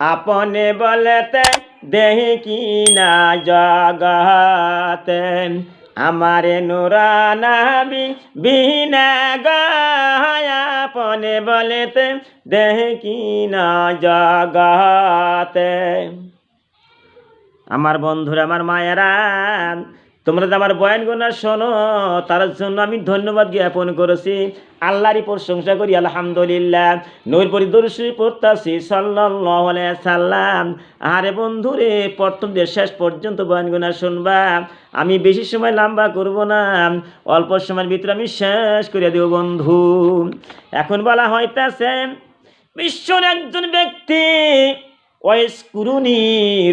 আপনে বলতে দেহি কি না জগতে। আমারে নুরানাবি বিনা গায়া আপনে বলতে দেহি কি না জগতে। আমার বন্ধুরা, আমার মায়েরা তোমরা আমার বয়ান গোনা শোনো, তার জন্য আমি ধন্যবাদ জ্ঞাপন করেছি। আল্লাহরই প্রশংসা করি, আলহামদুলিল্লাহ। নৈর পরিদর্শী পড়তাছি সাল্লাম। আরে বন্ধুরে, প্রথম দিয়ে শেষ পর্যন্ত বয়ান গোনা শুনবা। আমি বেশি সময় লম্বা করব না, অল্প সময়ের ভিতরে আমি শেষ করিয়া দেব, বন্ধু। এখন বলা হইতাছে বিশ্বর একজন ব্যক্তি ওয়েস কুরুনি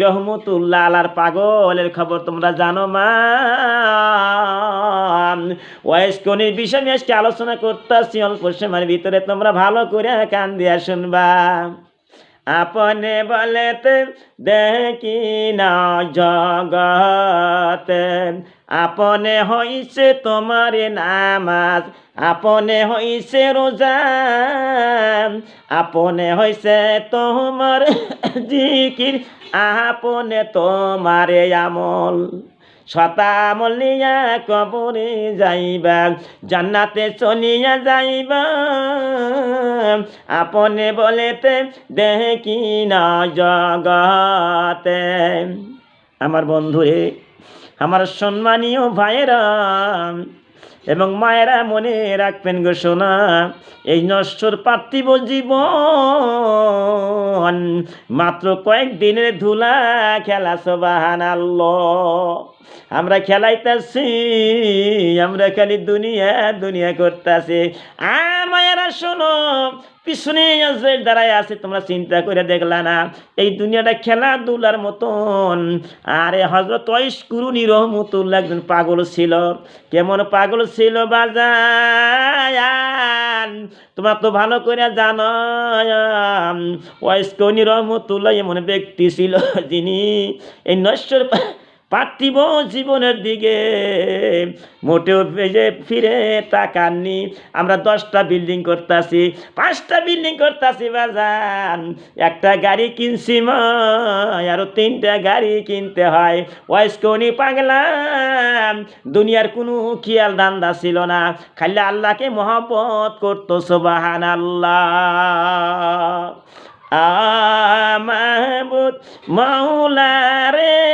রহমতুল্লাহ আলার পাগলের খবর তোমরা জানো মা। ওয়েস বিষয় আজকে আলোচনা করতেছি, অল্প সময়ের ভিতরে তোমরা ভালো করে কান দিয়া শুনবা। আপনে বলেতে দেখি না জগতে আপনে হইছে তোমার নামাজ আপনে হইছে রোজা আপনে হইছে তোমার জিকির আপনে তোমারে আমল শতামল মলিয়া কবরে যাইবা, জান্নাতে চলিয়া যাইবা। আপনে বলেতে কি না জগতে। আমার বন্ধুরে, আমার সম্মানীয় ভাইয়েরা এবং মায়েরা মনে রাখবেন গো সোনা, এই নশ্বর পার্থিব জীবন মাত্র কয়েকদিনের ধুলা খেলা সবাহান আমরা খেলাইতেছি, আমরা খালি দুনিয়া দুনিয়া করতেছি। আ মায়েরা শোনো পিছনে যে দাঁড়ায় আছে, তোমরা চিন্তা করে দেখলা না। এই দুনিয়াটা খেলাধুলার মতন। আরে হজরত ওয়াইস কুরুনি রহমতুল্লাহ একজন পাগল ছিল। কেমন পাগল ছিল বাজান তোমরা তো ভালো করে জানো ওয়াইস কুরুনি রহমতুল্লাহ এমন ব্যক্তি ছিল যিনি এই নশ্বর পার্থিব জীবনের দিকে। মোটেও ফিরে তাকাননি। আমরা দশটা বিল্ডিং করতেছি, পাঁচটা বিল্ডিং করতেছি বাজান। একটা গাড়ি কিনছি আরও তিনটা গাড়ি কিনতে হয়। ওয়াইসকনি পাগলাম দুনিয়ার কোনো খেয়াল দান্দা ছিল না। খালি আল্লাহকে মহব্বত করতো সোবাহান আল্লাহ আমাবুদ মৌলারে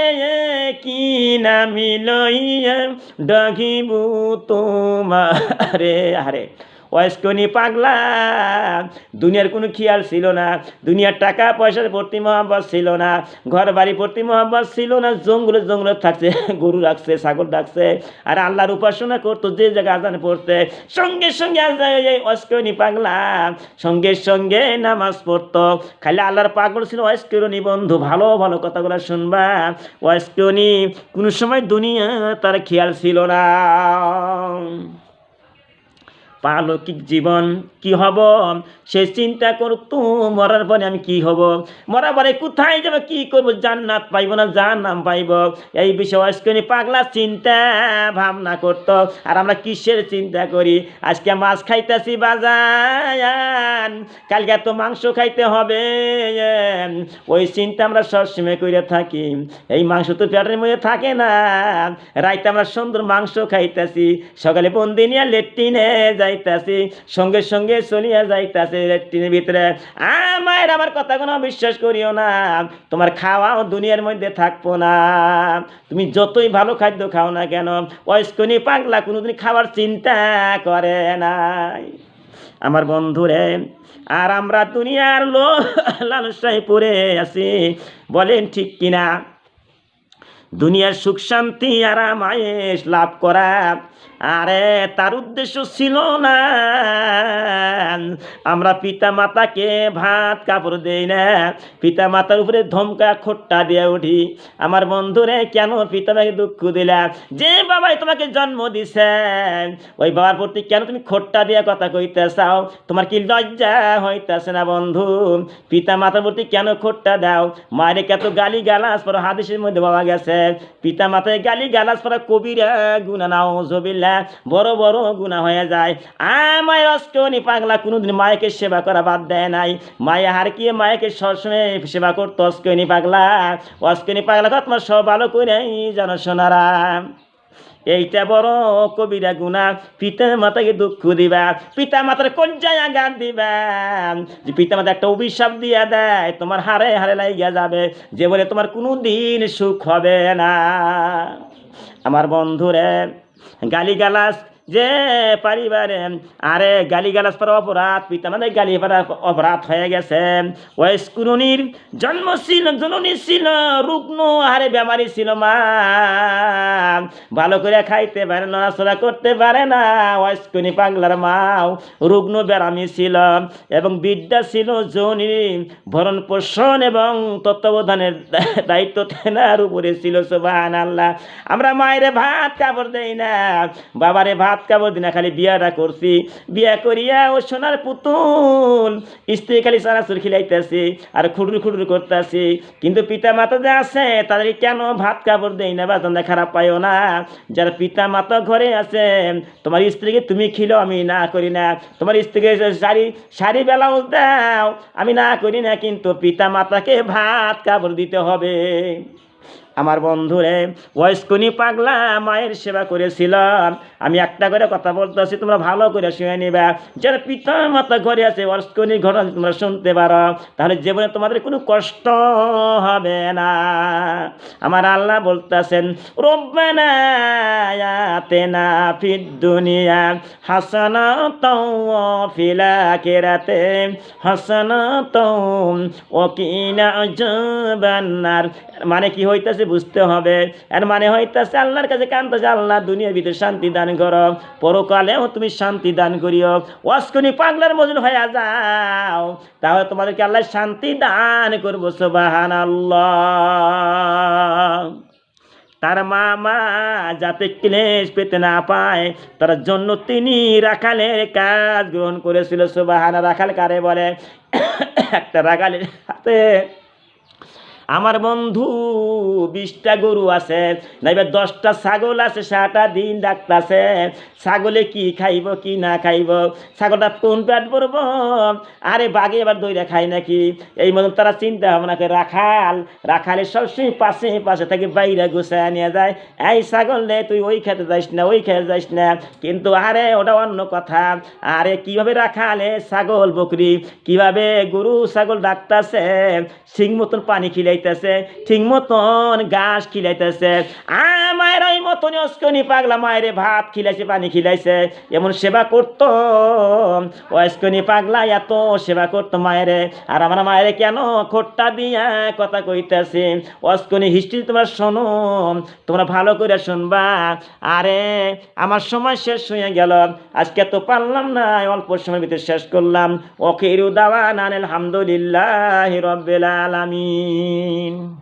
কি নামি লইয়া ডগিবু তোমারে? আরে। ওয়াইসকনি পাগলা, দুনিয়ার কোনো খেয়াল ছিল না, দুনিয়ার টাকা পয়সার ভর্তি মহাব্বত ছিল না ঘর বাড়ি ভর্তি মহাব্বত ছিল না, জঙ্গলে জঙ্গলে থাকছে, গরু রাখছে, ছাগল রাখছে, আর আল্লাহর উপাসনা করতো, যে জায়গায় আজান পড়তে সঙ্গে সঙ্গে অস্কনি পাগলা, সঙ্গে সঙ্গে নামাজ পড়তো। খালি আল্লাহর পাগল ছিল ওয়াস্করণী বন্ধু, ভালো ভালো কথাগুলো শুনবা ওয়াস্করণী কোনো সময় দুনিয়া তার খেয়াল ছিল না। পালকিক জীবন কি হব? সে চিন্তা করতো, মরার পরে আমি কি হব? মরার পরে কোথায় যাব, কি করব? জান্নাত পাইব না জান্নাম পাইব? এই বিষয়ে আজকে পাগলা চিন্তা ভাবনা করত। আর আমরা কিসের চিন্তা করি? আজকে মাছ খাইতেছি বাজান কালকে তো মাংস খাইতে হবে ওই চিন্তা আমরা সবসময় করে থাকি। এই মাংস তো পেটের মধ্যে থাকে না। রাইতে আমরা সুন্দর মাংস খাইতেছি। সকালে বন্দি নিয়ে লেট্রিনে যাইতাছি, সঙ্গে সঙ্গে চলিয়া যাইতাছে লেট্রিনের ভিতরে। আমার আমার কথা কোনো বিশ্বাস করিও না, তোমার খাওয়াও দুনিয়ার মধ্যে থাকব না। তুমি যতই ভালো খাদ্য খাও না কেন ওয়াইসকনি পাগলা কোনোদিন খাবার চিন্তা করে নাই। আমার বন্ধুরে, আর আমরা দুনিয়ার লো লালসায় পড়ে আছি, বলেন ঠিক কিনা? দুনিয়ার সুখ শান্তি আরাম আয়েস লাভ করা আরে তার উদ্দেশ্য ছিল না। আমরা পিতা মাতাকে ভাত কাপড় দেই না। পিতা মাতার উপরে ধমকা, খোট্টা দিয়ে উঠি। আমার বন্ধুরে কেন পিতা মাকে দুঃখ দিলা? যে বাবাই তোমাকে জন্ম দিছে, ওই বাবার প্রতি কেন তুমি খোট্টা দিয়ে কথা কইতে চাও তোমার কি লজ্জা হইতেছে না বন্ধু? পিতা মাতার প্রতি কেন খোট্টা দাও? মায়ের কত গালি গালাস পর হাদিসের মধ্যে বাবা গেছে। পিতা মাতায় গালি গালাস পর কবিরা গুনা নাও জবিল করলে বড় বড় গুণা হয়ে যায়। আমায় অস্কনি পাগলা, কোনোদিন মায়েকে সেবা করা বাদ দেয় নাই। মায়ে হার কি, মায়েকে সবসময় সেবা করতো অস্কনি পাগলা। অস্কনি পাগলা কথা তোমার সব ভালো করে জানো সোনারা। এইটা বড় কবিরা গুণা পিতা মাতাকে দুঃখ দিবা, পিতা মাতার কঞ্জায় আঘাত দিবা। যে পিতা মাতা একটা অভিশাপ দিয়া দেয়, তোমার হারে হারে লাইগা যাবে, যে বলে তোমার কোনো দিন সুখ হবে না। আমার বন্ধুরে गाली गालास যে পারিবারে আরে গালিগালাস পর অপরাধ, পিতা মানে গালি পারা অপরাধ হয়ে গেছে। ওয়েস্কুরনির জন্ম ছিল, জননী ছিল, রুগ্ন, আরে বেমারি ছিল মা। ভালো করে খাইতে পারে নড়াচড়া করতে পারে না। ওয়েস্কুনি পাগলার মাও রুগ্ন, বেড়ামি ছিল এবং বিদ্যা ছিল জনি ভরণ পোষণ এবং তত্ত্বাবধানের দায়িত্ব তেনার উপরে ছিল সোবাহান আল্লাহ আমরা মায়ের ভাত, কাপড় দেই না, বাবারে ভাত কাপড় দিই না খালি বিয়াটা করছি। বিয়া করিয়া ও সোনার পুতুল। স্ত্রী খালি সারাসুর খিলাইতেছি, আর খুটুর খুটুর করতেছি। কিন্তু পিতা মাতা যে আছে, তাদেরকে কেন ভাত কাপড় দেই না বা তোমরা খারাপ পাইও না? যারা পিতা মাতা ঘরে আছে, তোমার স্ত্রীকে তুমি খিলো, আমি না করি না। তোমার স্ত্রীকে শাড়ি শাড়ি বেলাও দাও, আমি না করি না, কিন্তু পিতা মাতাকে ভাত কাপড় দিতে হবে। আমার বন্ধুরে বয়স্কনি পাগলা, মায়ের সেবা করেছিলাম। আমি একটা করে কথা বলতেছি, তোমরা ভালো করে শুনে নিবা। যারা পিতা মাতা ঘরে আছে বয়স্কনি ঘটনা তোমরা শুনতে পারো। তাহলে জীবনে তোমাদের কোনো কষ্ট হবে না। আমার আল্লাহ বলতেছেন, রব্বানা আয়াতেনা ফিদ দুনিয়া হাসানাতাও ফিল আখিরাতে হাসানাতাও ওয়া কিনা আযাবান্নার মানে কি হইতাছে বুঝতে হবে। এর মানে হইতাছে আল্লাহর কাছে কান্দছে আল্লাহ দুনিয়ার ভিতরে শান্তি দান করো। পরকালেও তুমি শান্তি দান করিও। ওয়াসকনি পাগলার মজুর হয়ে যাও। তাহলে তোমাদেরকে আল্লাহ শান্তি দান করব সোবাহান তার মা মা যাতে ক্লেশ পেতে না পায়, তার জন্য তিনি রাখালের কাজ গ্রহণ করেছিল সুবাহানা রাখাল কারে বলে? একটা রাখালের হাতে আমার বন্ধু, বিশটা গরু আছে, নাইবা দশটা ছাগল আছে, সারাটা দিন ডাকতাছে, ছাগলে কি খাইব, কি না খাইব, ছাগলটা কোন পেট পরব আরে বাঘে এবার দইরা খাই নাকি? এই মতন তারা চিন্তা ভাবনা করে, রাখাল, রাখালের সবসময় পাশে পাশে থেকে বাইরে গুছায় নিয়ে যায়, এই ছাগল রে তুই ওই খেতে যাইস না, ওই খেতে যাইস না। কিন্তু আরে ওটা অন্য কথা। আরে কীভাবে রাখালে ছাগল বকরি? কীভাবে গরু ছাগল ডাকতাছে? সিং মতন পানি খিলাইতেছে, ঠিক মতন ঘাস খিলাইতেছে। আমার ওই মতন অস্কনি পাগলা মায়েরে ভাত খিলাইছে, পানি খিলাইছে। এমন সেবা করতো। অস্কনি পাগলা এত সেবা করতো মায়েরে। আর আমার মায়েরে কেন খোট্টা দিয়া কথা কইতেছে? অস্কনি হিস্ট্রি তোমরা শোনো, তোমরা ভালো করে শুনবা। আরে, আমার সময় শেষ হয়ে গেল। আজকে তো পারলাম না অল্প সময়ের ভিতরে শেষ করলাম। ওকে দাওয়ান আলহামদুলিল্লাহ রব্বিল আলামিন। mean